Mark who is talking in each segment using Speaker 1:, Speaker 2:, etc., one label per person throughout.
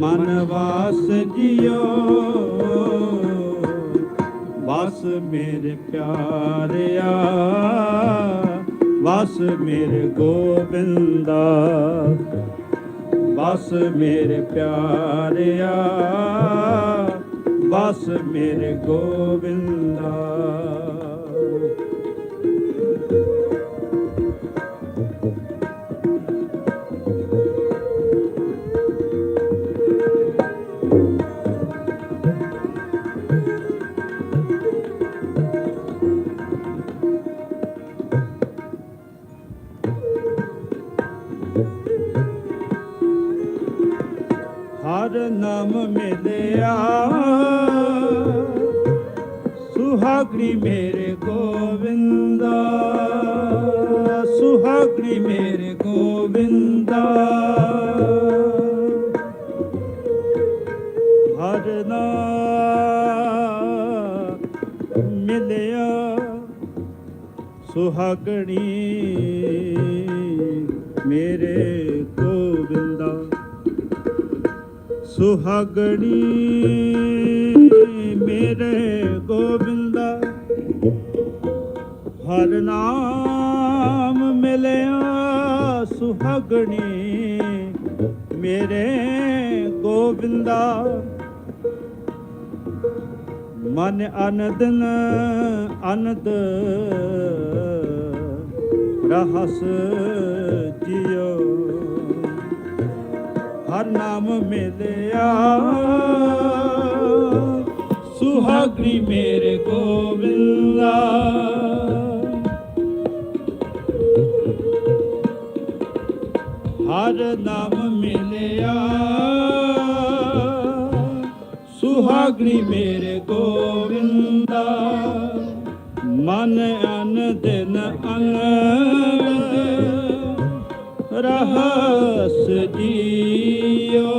Speaker 1: ਮਨ ਵਾਸ ਜਿਓ ਵਸ ਮੇਰੇ ਪਿਆਰਿਆ। ਵਸ ਮੇਰੇ ਗੋਬਿੰਦਾ। ਵਸ ਮੇਰੇ ਪਿਆਰਿਆ। ਵਸ ਮੇਰੇ ਗੋਬਿੰਦਾ। ਸੁਹਾਗਣੀ ਮੇਰੇ ਗੋਬਿੰਦਾ। ਹਰਨਾ ਮਿਲਿਆ ਸੁਹਾਗਣੀ ਮੇਰੇ ਗੋਵਿੰਦਾ ਸੁਹਾਗਣੀ ਮੇਰੇ ਗੋਬਿੰਦਾ। ਹਰ ਨਾਮ ਮਿਲਿਆ ਸੁਹਾਗਣੀ, ਮੇਰੇ ਗੋਬਿੰਦਾ ਮਨ ਅਨੰਦਨ ਅਨੰਦ ਰਹਸ ਜਿਉ। ਹਰ ਨਾਮ ਮਿਲਿਆ ਸੁਹਾਗਣੀ ਮੇਰੇ ਗੋਬਿੰਦਾ ਹਰ ਨਾਮ ਮਿਲਿਆ। ਸੁਹਾਗਣੀ ਮੇਰੇ ਗੋਬਿੰਦਾ ਮਨ ਅਨ ਦਿਨ ਅਨੰਦ ਰਹਸ ਜੀਓ।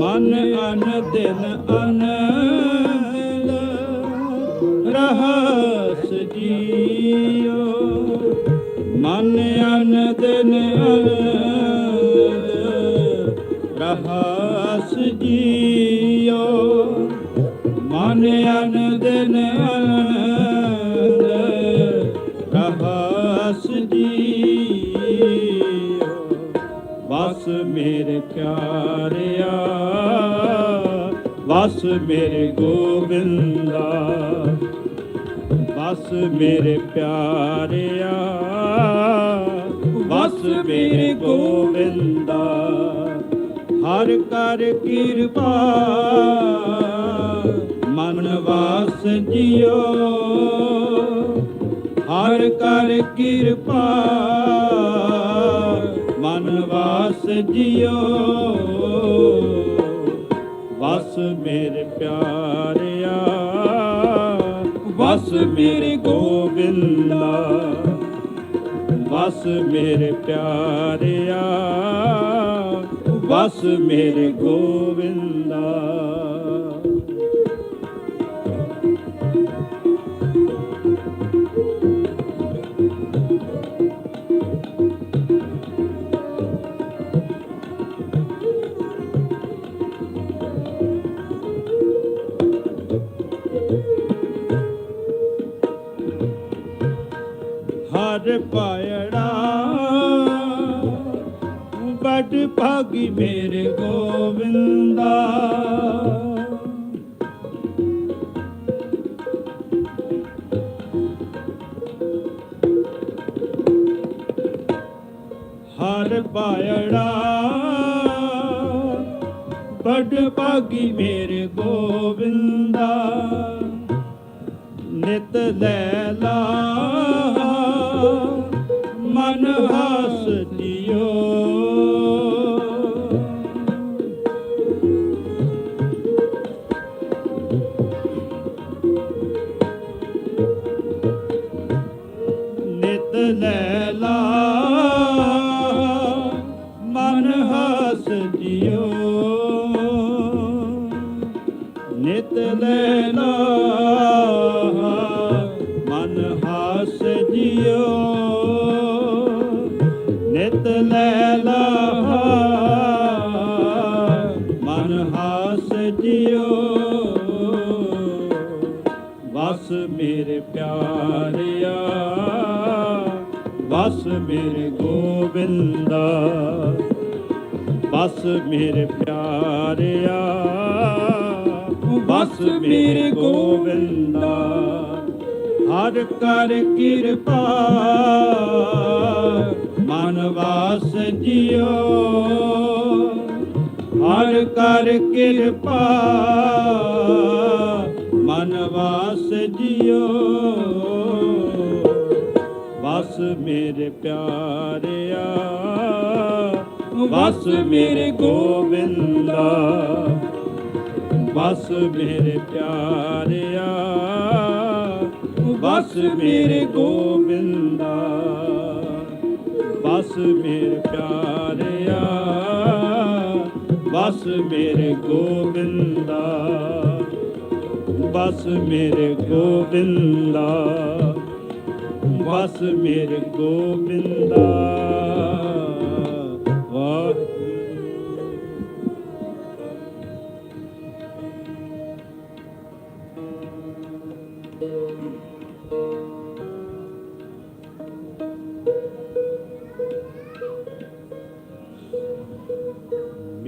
Speaker 1: ਮਨ ਅਨ ਦਿਨ ਅਨੰਦ ਰਹਸ ਮਨ ਅਨ ਦਿਨ ਅਨੰਦ ਰਹਸ ਜੀਓ। ਮਨ ਅਨ ਦਿਨ ਅਨੰਦ ਜੀਓ। ਵਸ ਮੇਰੇ ਪਿਆਰਿਆ, ਬਸ ਮੇਰੇ ਗੋਬਿੰਦਾ, ਬਸ ਮੇਰੇ ਪਿਆਰਿਆ। ਵਸ ਮੇਰੇ ਗੋਬਿੰਦਾ, ਹਰ ਕਰ ਕਿਰਪਾ, ਮਨ ਵਾਸ ਜਿਓ ਹਰ ਕਰ ਕਿਰਪਾ, ਮਨ ਵਾਸ ਜਿਓ ਵਸ ਮੇਰੇ ਪਿਆਰਿਆ ਵਸ ਮੇਰੇ ਗੋਬਿੰਦਾ। ਵਸ ਮੇਰੇ ਪਿਆਰਿਆ ਵਸ ਮੇਰੇ ਗੋਬਿੰਦਾ ਭਾਗੀ ਮੇਰੇ ਗੋਵਿੰਦਾ। ਹਰ ਪਾਇੜਾ ਬੜ ਭਾਗੀ ਮੇਰੇ ਗੋਵਿੰਦਾ। ਨਿਤ ਲੈਲਾ ਮਨ ਨਿਤ ਲੈਲਾ ਮਨ ਹਾਸ ਜਿਉ। ਵਸ ਮੇਰੇ ਪਿਆਰਿਆ। ਵਸ ਮੇਰੇ ਗੋਬਿੰਦਾ। ਬਸ ਮੇਰੇ ਪਿਆਰਿਆ। ਬਸ ਮੇਰੇ ਗੋਬਿੰਦਾ। ਹਰ ਕਰ ਕਿਰਪਾ। ਮਨ ਵਾਸ ਜਿਉ। ਹਰ ਕਰ ਕਿਰਪਾ, ਮਨ ਵਾਸ ਜਿਉ। ਬਸ ਮੇਰੇ ਪਿਆਰਿਆ ਬਸ ਮੇਰੇ ਗੋਬਿੰਦਾ ਬਸ ਮੇਰੇ ਪਿਆਰਿਆ ਬਸ ਮੇਰੇ ਗੋਬਿੰਦਾ ਬਸ ਮੇਰੇ ਪਿਆਰਿਆ ਬਸ ਮੇਰੇ ਗੋਬਿੰਦਾ ਬਸ ਮੇਰੇ ਗੋਬਿੰਦਾ ਬਸ ਮੇਰੇ ਗੋਬਿੰਦਾ। ਵਾਹਿਗੁਰੂ।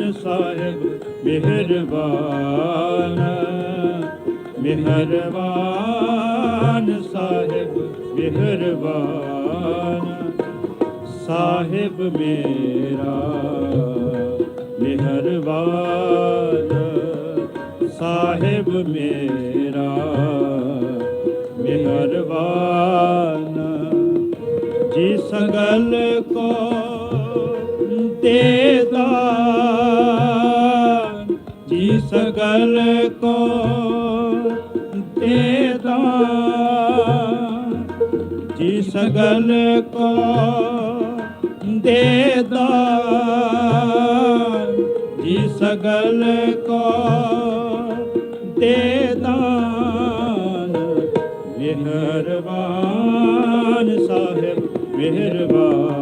Speaker 1: ਸਾਹਿਬ ਮਿਹਰਬਾਨ। ਮਿਹਰਬਾਨ ਸਾਹਿਬ ਮਿਹਰਬਾਨ। ਸਾਹਿਬ ਮੇਰਾ ਮਿਹਰਬਾਨ। ਸਾਹਿਬ ਮੇਰਾ ਮਿਹਰਬਾਨ। ਜੀ ਸਗਲ ਕੋ ਦੇ ਦਾਨ ਜੀ ਸਗਲ ਕੋ ਦੇ ਦਾਨ ਜੀ ਸਗਲ ਕੋ ਦੇ ਦਾਨ ਜੀ ਸਗਲ ਕੋ ਦੇ ਦਾਨ। ਮਿਹਰਬਾਨ ਸਾਹਿਬ, ਮਿਹਰਬਾਨ।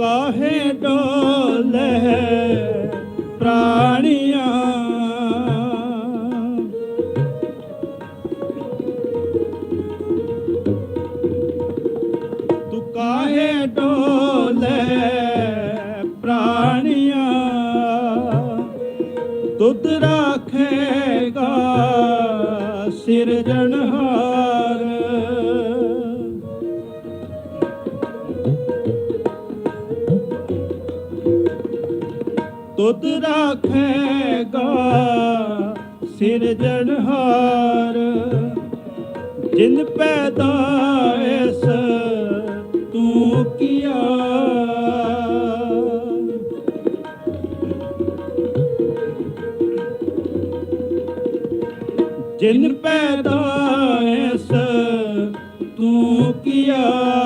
Speaker 1: ਕਾਹੇ ਡੋਲੇ ਪ੍ਰਾਣੀਆਂ? ਤੂੰ ਕਾਹੇ ਡੋਲੇ ਪ੍ਰਾਣੀਆਂ? ਤੁਧ ਰੱਖੇਗਾ ਸਿਰਜਣਹਾਰ ਸਿਰਜਣਹਾਰ ਜਿਨ ਪੈਦਾ ਇਸ ਤੂੰ ਕੀਆ। ਜਿਨ ਪੈਦਾ ਇਸ ਤੂੰ ਕੀਆ।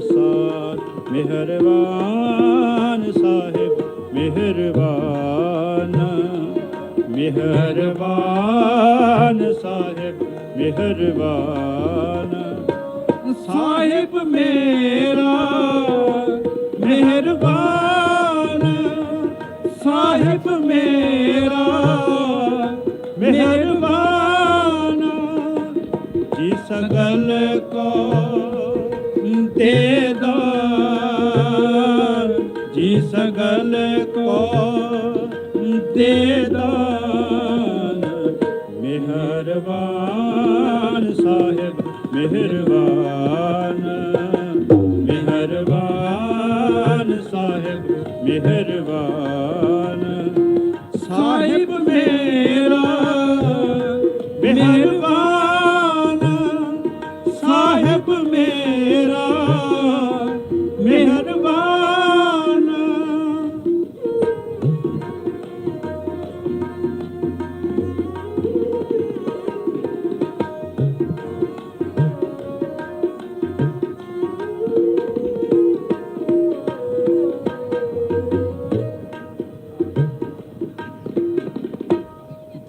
Speaker 1: ਸਾਰ ਸੋਈ ਮਿਹਰਬਾਨ ਸਾਹਿਬ, ਮਿਹਰਬਾਨ। ਮਿਹਰਬਾਨ ਸਾਹਿਬ ਮਿਹਰਬਾਨ। ਸਾਹਿਬ ਮੇਰਾ, ਮਿਹਰਬਾਨ। ਸਾਹਿਬ ਮੇਰਾ, ਮਿਹਰਬਾਨ। ਜੀ ਸਗਲ ਕੋ ਦੇ ਦਾਨ ਜੀ ਸਗਲ ਕੋ ਦੇ ਦਾਨ, ਮਿਹਰਬਾਨ ਸਾਹਿਬ, ਮਿਹਰਬਾਨ ਮਿਹਰਬਾਨ ਸਾਹਿਬ ਮਿਹਰਬਾਨ। ਸਾਹਿਬ ਮੇਰਾ ਮਿਹਰਬਾਨ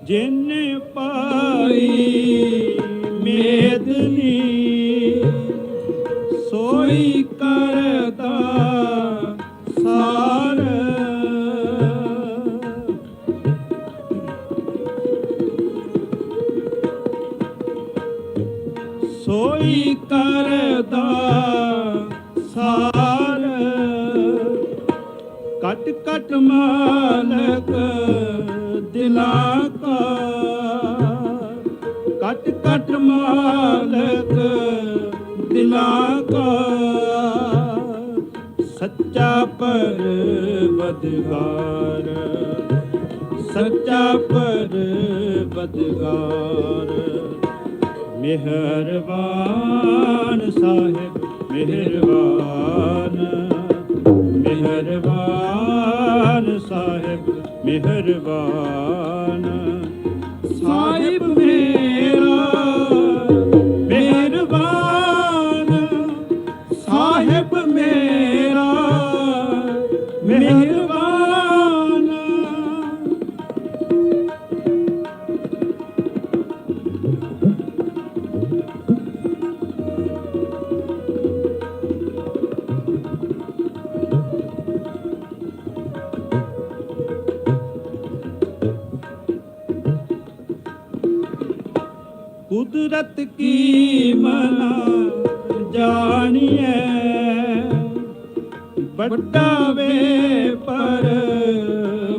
Speaker 1: ਜਿਨ ਪਾਈ ਮੇਦਨੀ ਸੋਈ ਕਰਦਾ ਸਾਰ। ਸੋਈ ਕਰਦਾ ਸਾਰ। ਕਟ ਕਟ ਮਾਲਕ ਦਿਲਾਂ ਕਟ ਕਟ ਮਾਲਕ ਦਿਲਾਂ ਕਾ ਸੱਚਾ ਪਰਵਦਗਾਰ ਸੱਚਾ ਪਰਵਦਗਾਰ ਮਿਹਰਬਾਨ ਸਾਹਿਬ ਮਿਹਰਬਾਨ। ਸਾਹਿਬ ਮਿਹਰਬਾਨ ਕੁਦਰਤ ਕੀ ਮਨਾ ਜਾਣੀਐ? ਵੱਡਾ ਵੇ ਪਰ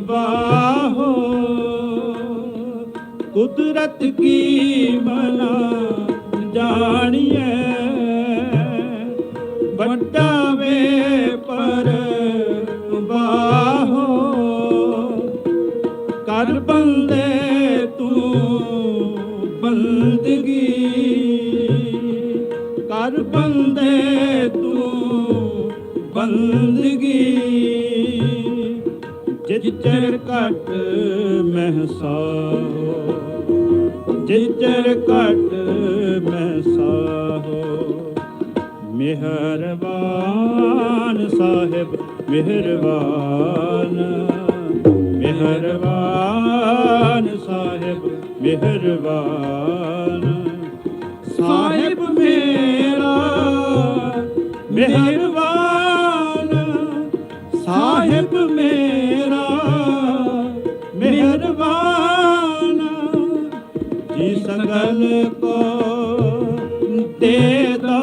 Speaker 1: ਬਾਹੋ ਕੁਦਰਤ ਕੀ ਮਨਾ ਜਾਣੀਐ? ਵੱਡਾ ਵੇ ਪਰ ਬੰਦਗੀ ਜਿੱਚਰ ਘਟ ਮਹਿਸਾ ਜਿੱਚਰ ਘਟ ਮਹਿਸਾ ਹੋ ਮਿਹਰਬਾਨ ਸਾਹਿਬ, ਮਿਹਰਬਾਨ ਮਿਹਰਬਾਨ ਸਾਹਿਬ ਮਿਹਰਬਾਨ। ਸਾਹਿਬ ਮੇਰਾ, ਮਿਹਰ ਸਾਹਿਬ ਮੇਰਾ ਮਿਹਰਬਾਨ। ਜੀ ਸਗਲ ਕੋ ਦੇ ਦਾਨ